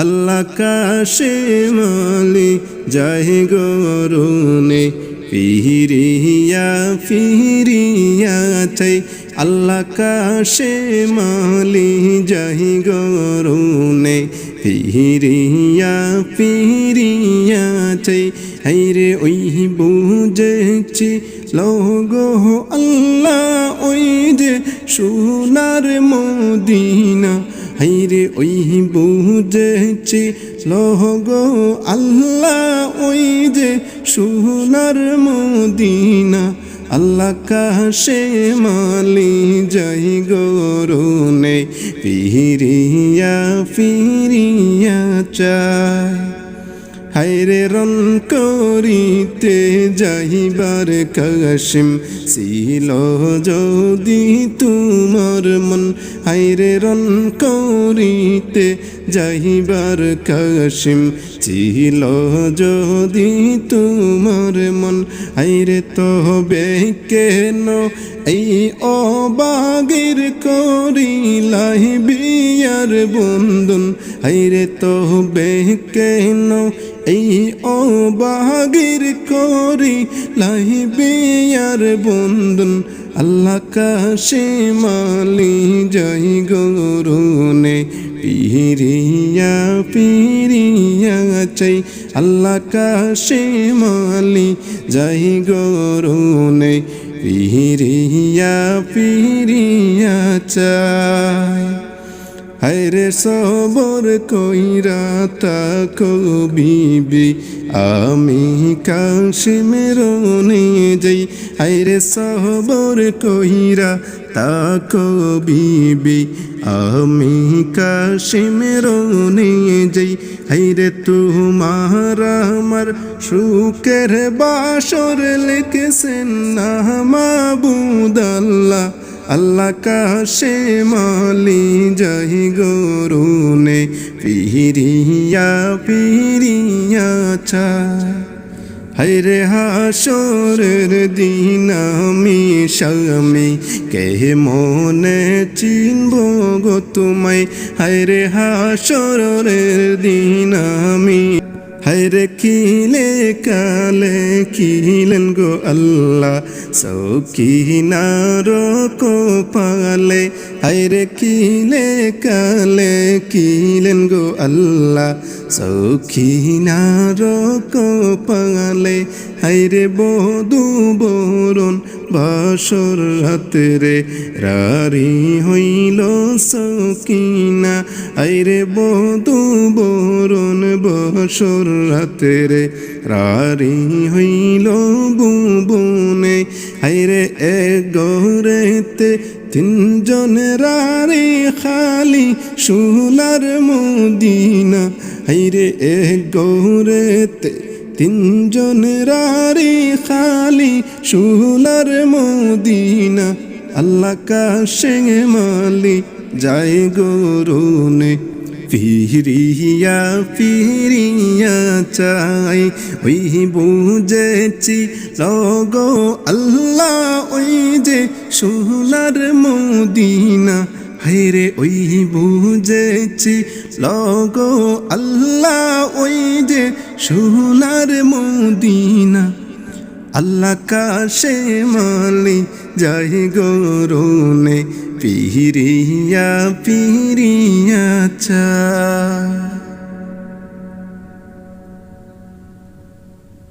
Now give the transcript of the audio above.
আল্লাহ কাশে মালি যাই গরুনে পিহিরিয়া ফিরিয়া চাই আল্লাহ কাশে মালি যাই গরুনে পিহিরিয়া ফিরিয়া চাই হাইরে ওই বুঝেছি লোগো আল্লাহ, ওই যে সোনার মদিনা। হাইরে ওই বুঝেছি গো আল্লাহ, ওই যে সোনার মদিনা। আল্লাহ কাশে মালি যাই গরুনে ফিরিয়া ফিরিয়া চায় হাইরে রন করিতে যাইবার কাশিম ছিল যদি তোমার মন হাইরে রন করিতে যাইবার কাশিম ছিল যদি তোমার মন হাইরে তবে কেন এই অবাগের করিলাই বিয়ার বন্ধন হাইরে তবে কেন এই অবাগের করি লাই বিয়ার বন্ধন? আল্লাহ কাশে মালি যাই গরুনে পিরিয়া পিরিয়া চাই। আল্লাহ কাশে মালি, যাই গরুনে। পিরিয়া পিরিয়া চাই। হায়রে সবর কইরা তা কবিবি আমি কাশিমের নিয়ে যাই। হায়রে সবর কইরা তা কবিবি আমি কাশিমের নিয়ে যাই, হাইরে তোমার আমার সুখের বাসর লিখেছেন না মাবুদাল্লাহ। আল্লাহ কাশে মালি যাই গরুনে পিরিয়া পিরিয়া চা হাইরে হাসরের দিন আমি স্বামী কে মনে চিনব গো তোমায়? হরে হাসরের দিন আমি হায়রে কিলে কালে কিলেন গো আল্লাহ সৌকিনার পালে। হায়রে কিলে কালে কিলেন গো আল্লাহ সৌখিনার পালে। হায়রে বধু বরণ বাসর হাতরে রারি হইল সৌকিনা। আইরে বধু বরণ বসর রাতেরে রারি হইল বুবনে। হাইরে এক গৌরেতে তিনজন রারে খালি সোনার মদিনা। হাইরে এক গৌরেতে তিনজন রারে খালি সোনার মদিনা, আল্লাহ কাশে মালি, যায় গরুনে ফিরিয়া ফিরিয়া চাই, ওই বুঝেছি লগো আল্লাহ ওই যে সোনার মদিনা হাইরে ওই বুঝেছি লগো আল্লাহ ওই যে সোনার মদিনা আল্লাহ কাশে মালি যাই গরুনে পিহিরিয়া পিহিরিয়া চা।